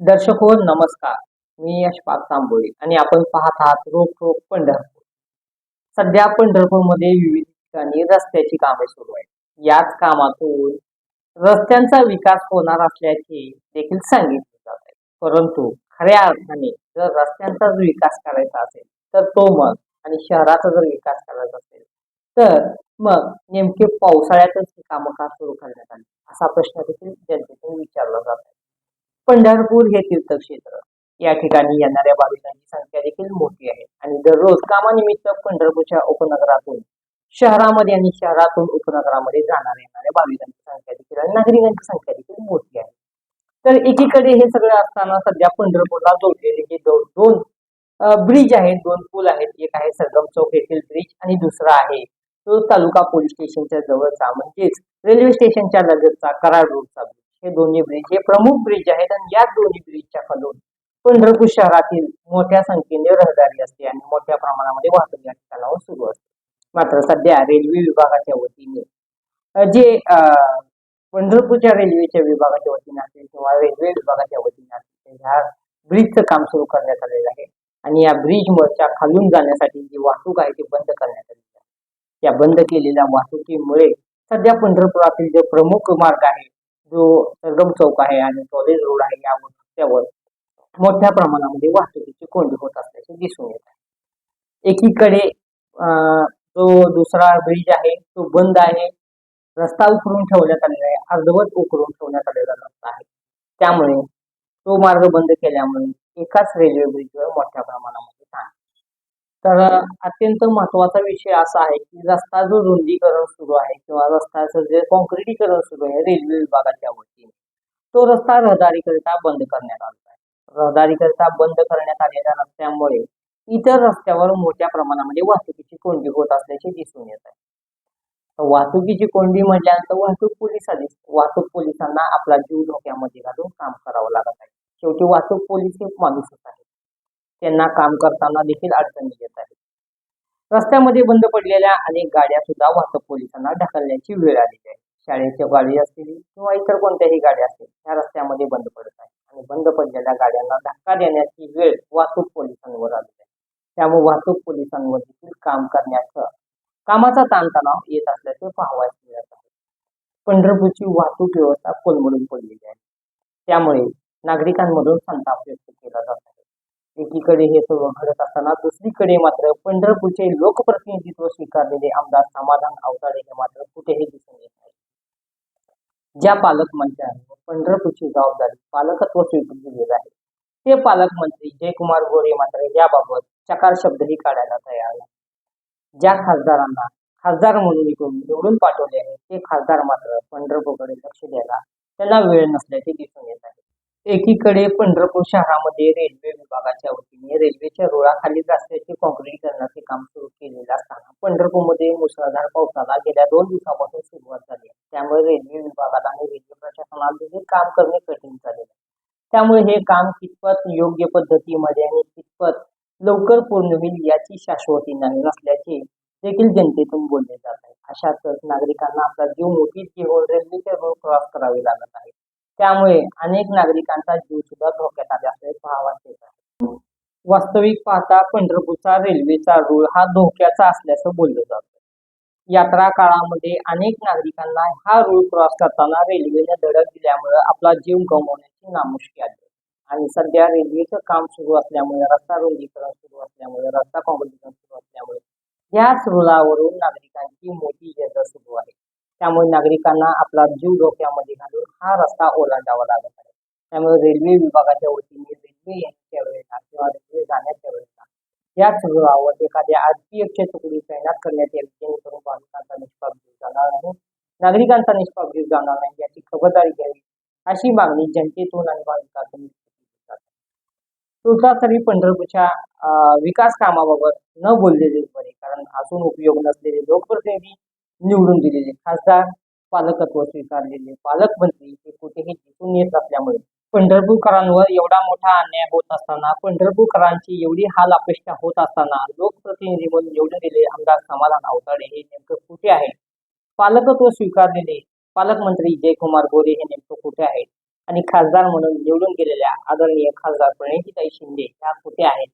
दर्शक हो नमस्कार. मी यशपाल तांबोळी आणि आपण पाहत आहात रोख रोख पंढरपूर. सध्या पंढरपूरमध्ये विविध ठिकाणी रस्त्याची कामे सुरू आहेत. याच कामातून रस्त्यांचा विकास होणार असल्याचे देखील सांगितले जात आहे. परंतु खऱ्या अर्थाने जर रस्त्यांचा विकास करायचा असेल तर तो मग आणि शहराचा जर विकास करायचा असेल तर मग नेमके पावसाळ्यातच ही कामकाज सुरू करण्यात आली? असा प्रश्न देखील जनतेतून विचारला जात आहे. पंढरपूर हे तीर्थक्षेत्र. या ठिकाणी येणाऱ्या भाविकांची संख्या देखील मोठी आहे. आणि दररोज कामानिमित्त पंढरपूरच्या उपनगरातून शहरामध्ये आणि शहरातून उपनगरामध्ये जाणाऱ्या येणाऱ्या भाविकांची संख्या देखील आणि नागरिकांची संख्या देखील मोठी आहे. तर एकीकडे हे सगळं असताना सध्या पंढरपूरला जोडलेले हे दोन ब्रिज आहेत. दोन पूल आहेत. एक आहे सरगम चौक येथील ब्रिज आणि दुसरा आहे तो तालुका पोलीस स्टेशनच्या जवळचा म्हणजेच रेल्वे स्टेशनच्या लगतचा कराड रोडचा ब्रिज. हे दोन्ही ब्रिज हे प्रमुख ब्रिज आहेत आणि या दोन्ही ब्रिजच्या खालून पंढरपूर शहरातील मोठ्या संख्येने रहदारी असते आणि मोठ्या प्रमाणामध्ये वाहतूक या ठिकाणावर सुरू असते. मात्र सध्या रेल्वे विभागाच्या वतीने जे पंढरपूरच्या रेल्वेच्या विभागाच्या वतीने असेल किंवा रेल्वे विभागाच्या वतीने असेल ह्या ब्रिजचं काम सुरू करण्यात आलेलं आहे. आणि या ब्रिजच्या खालून जाण्यासाठी जी वाहतूक आहे ती बंद करण्यात आलेली आहे. या बंद केलेल्या वाहतुकीमुळे सध्या पंढरपुरातील जे प्रमुख मार्ग आहे जो सरगम चौक आहे आणि कॉलेज रोड आहे या रस्त्यावर मोठ्या प्रमाणामध्ये वाहतुकीची कोंडी होत असल्याचे दिसून येत आहे. एकीकडे जो दुसरा ब्रिज आहे तो बंद आहे. रस्ता उकरून ठेवण्यात आलेला आहे. अर्धवट उकरून ठेवण्यात आलेला रस्ता आहे. त्यामुळे तो मार्ग बंद केल्यामुळे एकाच रेल्वे ब्रिजवर मोठ्या प्रमाणामध्ये तर अत्यंत महत्त्वाचा विषय असा आहे की रस्ता जो रुंदीकरण सुरू आहे किंवा रस्त्याचं जे कॉन्क्रिटीकरण सुरू आहे रेल्वे विभागाच्या वतीने तो रस्ता रहदारीकरिता बंद करण्यात आला आहे. रहदारीकरिता बंद करण्यात आलेल्या रस्त्यामुळे इतर रस्त्यावर मोठ्या प्रमाणामध्ये वाहतुकीची कोंडी होत असल्याचे दिसून येत आहे. वाहतुकीची कोंडी म्हटल्यानंतर वाहतूक पोलिसांनी आली वाहतूक पोलिसांना आपला जीव धोक्यामध्ये घालून काम करावं लागत आहे. शेवटी वाहतूक पोलीस हे माणूसच आहे त्यांना काम करताना देखील अडचणी येत आहेत. रस्त्यामध्ये बंद पडलेल्या अनेक गाड्या सुद्धा वाहतूक पोलिसांना ढकलण्याची वेळ आलेली आहे. शाळेच्या गाडी असतील किंवा इतर कोणत्याही गाड्या असतील त्या रस्त्यामध्ये बंद पडत आहे आणि बंद पडलेल्या गाड्यांना धक्का देण्याची वेळ वाहतूक पोलिसांवर आलेली आहे. त्यामुळे वाहतूक पोलिसांवर देखील काम करण्याचं कामाचा ताणतणाव येत असल्याचे पाहावयास मिळत आहे. पंढरपूरची वाहतूक व्यवस्था कोलमडून पडलेली आहे. त्यामुळे नागरिकांमधून संताप व्यक्त केला जातो. एकीकडे हे सर्व घडत असताना दुसरीकडे मात्र पंढरपूरचे लोकप्रतिनिधित्व स्वीकारलेले आमदार समाधान अवताडे हे मात्र कुठेही दिसून येत नाही. ज्या पालकमंत्र्यांनी पंढरपूरची जबाबदारी पालकत्व स्वीकार दिलेलं आहे ते पालकमंत्री जयकुमार गोरे मात्र याबाबत चकार शब्दही काढायला तयार नाही. ज्या खासदारांना खासदार म्हणून इकडून निवडून पाठवले आहे ते खासदार मात्र पंढरपूरकडे लक्ष द्यायला त्यांना वेळ नसल्याचे दिसून येत आहे. एकीकडे पंढरपूर शहरामध्ये रेल्वे विभागाच्या वतीने रेल्वेच्या रुळाखाली रस्त्याचे काँक्रिटीकरणाचे काम सुरू केलेले असताना पंढरपूरमध्ये मुसळधार पावसाला गेल्या दोन दिवसापासून सुरुवात झाली आहे. त्यामुळे रेल्वे विभागाला आणि रेल्वे प्रशासनाला देखील काम करणे कठीण झालेले आहे. त्यामुळे हे काम कितपत योग्य पद्धतीमध्ये आणि कितपत लवकर पूर्ण होईल याची शाश्वती नाही नसल्याचे देखील जनतेतून बोलले जात आहे. अशातच नागरिकांना आपला जीव मोठीच घेऊन रेल्वेचे रोड क्रॉस करावे लागत आहे त्यामुळे अनेक नागरिकांचा जीव सुद्धा धोक्यात आले असल्याचे पाहावास येत आहे. वास्तविक पाहता पंढरपूरचा रेल्वेचा रूळ हा धोक्याचा असल्याचं बोललं जातं. यात्रा काळामध्ये अनेक नागरिकांना हा रूळ क्रॉस करताना रेल्वेने धडक दिल्यामुळे आपला जीव गमावण्याची नामुष्की आली. आणि सध्या रेल्वेचं काम सुरू असल्यामुळे रस्ता रुंदीकरण सुरू असल्यामुळे रस्ता कॉम्पिटिशन सुरू असल्यामुळे याच रुळावरून नागरिकांची मोठी येजा सुरू आहे. त्यामुळे नागरिकांना आपला जीव धोक्यामध्ये हा रस्ता ओलांडावा लागत आहे. त्यामुळे रेल्वे विभागाच्या वतीने रेल्वे यांच्या वेळेला किंवा रेल्वे जाण्याच्या वेळेला याच रुळावर एखाद्या आरपीएफच्या तुकडी तैनात करण्यात यावी जेणेकरून भाविकांचा निष्पाप जीव जाणार नाही नागरिकांचा निष्पाप जीव जाणार नाही याची खबरदारी घ्यावी अशी मागणी जनतेतून आणि भाविकांतून तुळजासरी पंढरपूरच्या अं, विकास कामाबाबत न बोललेले बरे कारण असून उपयोग नसलेले लोकप्रतिनिधी निवडून दिलेले खासदार पालकत्व स्वीकारलेले पालकमंत्री हे कुठेही दिसून येत असल्यामुळे पंढरपूरकरांवर एवढा मोठा अन्याय होत असताना पंढरपूरकरांची एवढी हाल अपेक्षा होत असताना लोकप्रतिनिधी म्हणून निवडून दिलेले आमदार समाधान अवताडे हे नेमकं कुठे आहे? पालकत्व स्वीकारलेले पालकमंत्री जयकुमार गोरे हे नेमकं कुठे आहेत आणि खासदार म्हणून निवडून गेलेल्या आदरणीय खासदार प्रणितीताई शिंदे ह्या कुठे आहेत?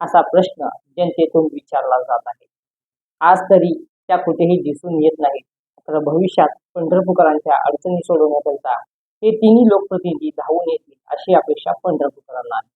असा प्रश्न जनतेतून विचारला जात आहे. आज तरी त्या कुठेही दिसून येत नाहीत. मात्र भविष्यात पंढरपूरकरांच्या अडचणी सोडवण्याकरिता हे तिन्ही लोकप्रतिनिधी धावून येतील अशी अपेक्षा पंढरपूरकरांना आहे.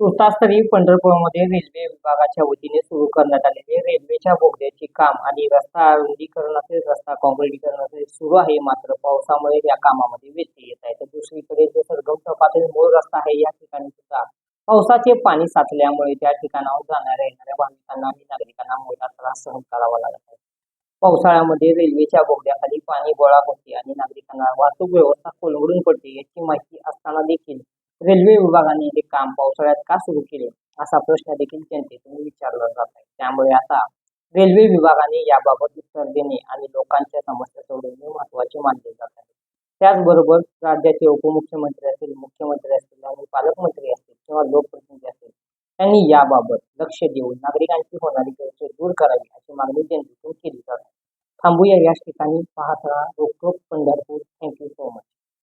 तुर्तास तरी पंढरपूरमध्ये रेल्वे विभागाच्या वतीने सुरू करण्यात आलेले रेल्वेच्या बोगद्याचे काम आणि रस्ता रुंदीकरण असेल रस्ता कॉन्क्रिटीकरण असेल सुरू आहे. मात्र पावसामुळे या कामामध्ये व्यत्यय येत आहे. तर दुसरीकडे जो सरगम टोकातील मूळ रस्ता आहे या ठिकाणी सुद्धा पावसाचे पाणी साचल्यामुळे त्या ठिकाणावर जाणाऱ्या येणाऱ्या भाविकांना आणि नागरिकांना मोठा त्रास सहन करावा लागत आहे. पावसाळ्यामध्ये रेल्वेच्या बोगद्याखाली पाणी गोळा होते आणि नागरिकांना वाहतूक व्यवस्था कोलमडून पडते याची माहिती असताना देखील रेल्वे विभागाने हे काम पावसाळ्यात का सुरू केले? असा प्रश्न देखील जनतेतून विचारला जात आहे. त्यामुळे आता रेल्वे विभागाने याबाबत उत्तर देणे आणि लोकांच्या समस्या सोडवणे महत्त्वाचे मानले जात आहे. त्याचबरोबर राज्याचे उपमुख्यमंत्री असतील मुख्यमंत्री असतील आणि पालकमंत्री असतील किंवा लोक त्यांनी याबाबत लक्ष देऊन नागरिकांची होणारी गैरसोय दूर करावी अशी मागणी जनतेतून केली. जात थांबूया याच ठिकाणी. पाहत राहा रोखोक Pandharpur thank you so much